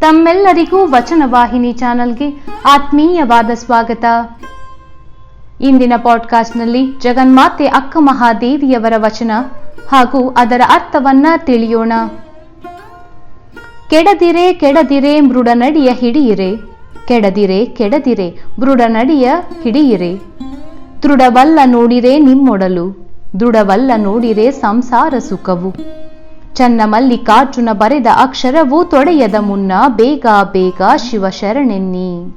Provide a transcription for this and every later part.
ತಮ್ಮೆಲ್ಲರಿಗೂ ವಚನವಾಹಿನಿ ಚಾನಲ್ಗೆ ಆತ್ಮೀಯವಾದ ಸ್ವಾಗತ. ಇಂದಿನ ಪಾಡ್ಕಾಸ್ಟ್ನಲ್ಲಿ ಜಗನ್ಮಾತೆ ಅಕ್ಕ ಮಹಾದೇವಿಯವರ ವಚನ ಹಾಗೂ ಅದರ ಅರ್ಥವನ್ನ ತಿಳಿಯೋಣ. ಕೆಡದಿರೆ ಕೆಡದಿರೆ ಮೃಡನಡಿಯ ಹಿಡಿಯಿರೆ, ಕೆಡದಿರೆ ಕೆಡದಿರೆ ಮೃಡನಡಿಯ ಹಿಡಿಯಿರೆ. ದೃಢವಲ್ಲ ನೋಡಿರೆ ನಿಮ್ಮೊಡಲು, ದೃಢವಲ್ಲ ನೋಡಿರೆ ಸಂಸಾರ ಸುಖವು. ಚನ್ನ ಮಲ್ಲಿಕಾರ್ಜುನ ಬರೆದ ಅಕ್ಷರವು ತೊಡೆಯದ ಮುನ್ನ ಬೇಗ ಬೇಗ ಶಿವಶರಣೆನ್ನಿ.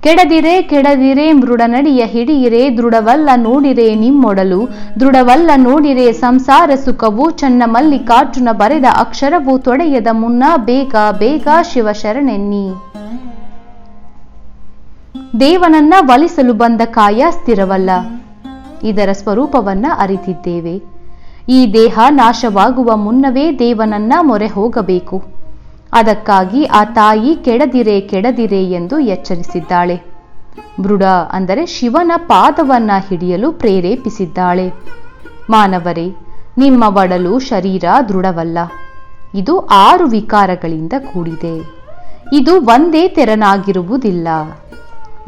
ಕೆಡದಿರೆ ಕೆಡದಿರೆ ಮೃಡನಡಿಯ ಹಿಡಿಯಿರೆ ದೃಢವಲ್ಲ ನೋಡಿರೆ ನಿಮ್ಮೊಡಲು, ದೃಢವಲ್ಲ ನೋಡಿರೆ ಸಂಸಾರ ಸುಖವು. ಚನ್ನ ಮಲ್ಲಿಕಾರ್ಜುನ ಬರೆದ ಅಕ್ಷರವು ತೊಡೆಯದ ಮುನ್ನ ಬೇಗ ಬೇಗ ಶಿವಶರಣೆನ್ನಿ. ದೇವನನ್ನ ಒಲಿಸಲು ಬಂದ ಕಾಯ ಸ್ಥಿರವಲ್ಲ. ಇದರ ಸ್ವರೂಪವನ್ನ ಅರಿತಿದ್ದೇವೆ. ಈ ದೇಹ ನಾಶವಾಗುವ ಮುನ್ನವೇ ದೇವನನ್ನ ಮೊರೆ ಹೋಗಬೇಕು ಅದಕ್ಕಾಗಿ ಆ ತಾಯಿ ಕೆಡದಿರೆ ಕೆಡದಿರೆ ಎಂದು ಎಚ್ಚರಿಸಿದ್ದಾಳೆ. ಮೃಡ ಅಂದರೆ ಶಿವನ ಪಾದವನ್ನ ಹಿಡಿಯಲು ಪ್ರೇರೇಪಿಸಿದ್ದಾಳೆ. ಮಾನವರೇ, ನಿಮ್ಮ ಒಡಲು ಶರೀರ ದೃಢವಲ್ಲ. ಇದು ಆರು ವಿಕಾರಗಳಿಂದ ಕೂಡಿದೆ. ಇದು ಒಂದೇ ತೆರನಾಗಿರುವುದಿಲ್ಲ.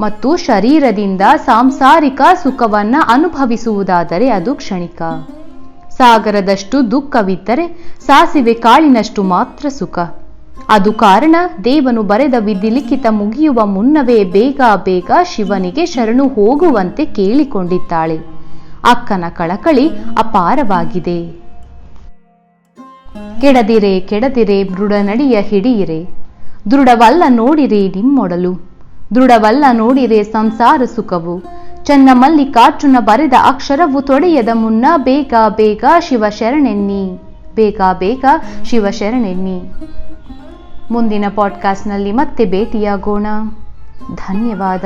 ಮತ್ತು ಶರೀರದಿಂದ ಸಾಂಸಾರಿಕ ಸುಖವನ್ನ ಅನುಭವಿಸುವುದಾದರೆ ಅದು ಕ್ಷಣಿಕ. ಸಾಗರದಷ್ಟು ದುಃಖವಿದ್ದರೆ ಸಾಸಿವೆ ಕಾಳಿನಷ್ಟು ಮಾತ್ರ ಸುಖ. ಅದು ಕಾರಣ ದೇವನು ಬರೆದ ವಿಧಿಲಿಖಿತ ಮುಗಿಯುವ ಮುನ್ನವೇ ಬೇಗ ಬೇಗ ಶಿವನಿಗೆ ಶರಣು ಹೋಗುವಂತೆ ಕೇಳಿಕೊಂಡಿದ್ದಾಳೆ. ಅಕ್ಕನ ಕಳಕಳಿ ಅಪಾರವಾಗಿದೆ. ಕೆಡದಿರೆ ಕೆಡದಿರೆ ಮೃಡನಡಿಯ ಹಿಡಿಯಿರೆ. ದೃಢವಲ್ಲ ನೋಡಿರೆ ನಿಮ್ಮೊಡಲು. ದೃಢವಲ್ಲ ನೋಡಿರೆ ಸಂಸಾರ ಸುಖವು. ಚನ್ನ ಮಲ್ಲಿಕಾರ್ಜುನ ಬರೆದ ಅಕ್ಷರವು ತೊಡೆಯದ ಮುನ್ನ ಬೇಗ ಬೇಗ ಶಿವಶರಣೆನ್ನಿ ಬೇಗ ಬೇಗ ಶಿವಶರಣೆನ್ನಿ ಮುಂದಿನ ಪಾಡ್ಕಾಸ್ಟ್ನಲ್ಲಿ ಮತ್ತೆ ಭೇಟಿಯಾಗೋಣ. ಧನ್ಯವಾದ.